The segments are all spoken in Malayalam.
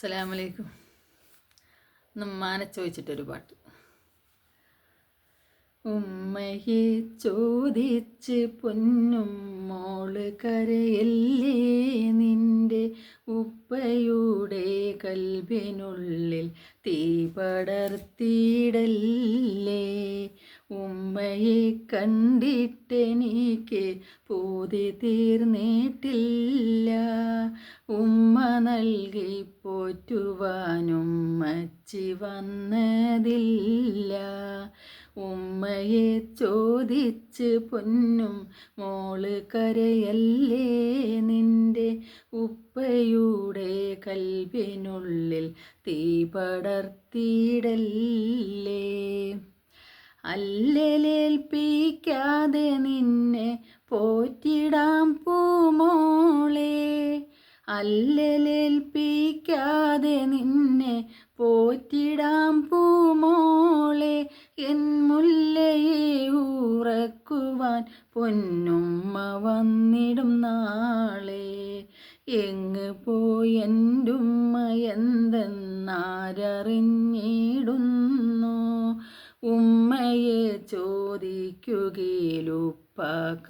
അസ്സലാമലൈക്കും. നമ്മാനെ ചോദിച്ചിട്ടൊരു പാട്ട്. ഉമ്മയെ ചോദിച്ച് പൊന്നും മോൾ കരയല്ലേ നിന്റെ ഉപ്പയുടെ കൽബിനുള്ളിൽ തീ പടർത്തിയിടല്ലേ? ഉമ്മയെ കണ്ടിട്ടെനിക്ക് പൂതി തീർന്നിട്ടില്ല. ഉമ്മ നൽകി പോറ്റുവാനും മച്ചി വന്നതില്ല. ഉമ്മയെ ചോദിച്ച് പൊന്നും മോൾ കരയല്ലേ? നിന്റെ ഉപ്പയുടെ കൽവിനുള്ളിൽ തീ പടർത്തിയിടല്ലേ? അല്ലലേൽപ്പിക്കാതെ നിന്നെ പോറ്റിടാം പൂമോളെ. അല്ലലേൽപ്പിക്കാതെ നിന്നെ പോറ്റിടാം പൂമോളെ. എൻ മുല്ലയെ ഉറക്കുവാൻ പൊന്നുമ്മ വന്നിടും നാളെ. എങ്ങ് പോയെന്റുമ്മ എന്തെന്നാരറിഞ്ഞിടുന്നു? ഉമ്മയെ ചോദിക്കുകയിലുപ്പ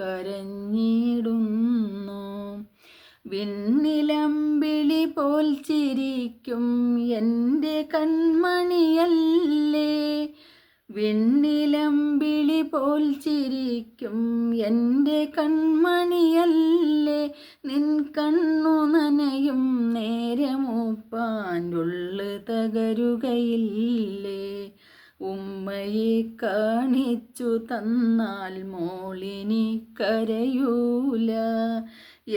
കരഞ്ഞിടുന്നു വിണ്ണിലമ്പിളി പോൽ ചിരിക്കും എന്റെ കൺമണിയല്ലേ. വിണ്ണിലമ്പിളി പോൽ ചിരിക്കും എന്റെ കൺമണിയല്ലേ. നിൻ കണ്ണു നനയും നേരമൂപ്പാൻ ഉള്ളു ഉമ്മയെ കാണിച്ചു തന്നാൽ മോളിനി കരയൂല.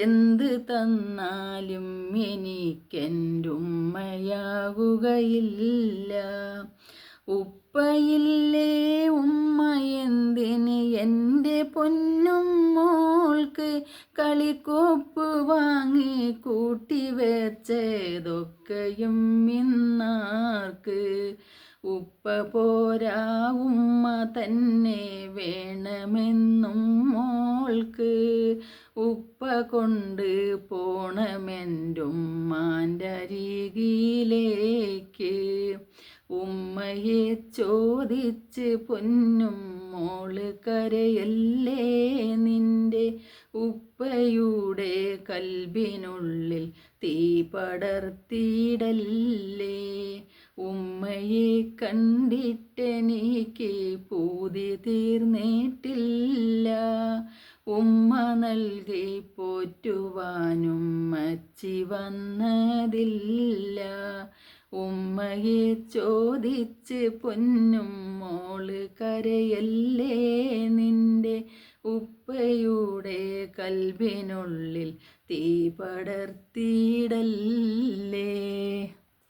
എന്ത് തന്നാലും എനിക്കെന്റുമ്മയാകുകയില്ല ഉപ്പയില്ലേ ഉമ്മ എന്തിന് എന്റെ പൊന്നും മോൾക്ക് കളിക്കോപ്പ് വാങ്ങി കൂട്ടി വെച്ചതൊക്കെയും ഇന്നാർക്ക് ഉപ്പ പോരാ ഉമ്മ തന്നെ വേണമെന്നും മോൾക്ക്. ഉപ്പ കൊണ്ട് പോണമെന്റുമ്മാന്റെ അരികിലേക്ക്. ഉമ്മയെ ചോദിച്ച് പൊന്നും മോൾ കരയല്ലേ നിന്റെ ഉപ്പയുടെ കൽബിനുള്ളിൽ തീ പടർത്തിയിടല്ലേ? ഉമ്മയെ കണ്ടിട്ടെനിക്ക് പൂതി തീർന്നിട്ടില്ല. ഉമ്മ നൽകി പോറ്റുവാനും മച്ചി വന്നതില്ല. ഉമ്മയെ ചോദിച്ച് പൊന്നും മോൾ കരയല്ലേ നിന്റെ ഉപ്പയുടെ കൽവിനുള്ളിൽ തീ പടർത്തിയിടല്ലേ?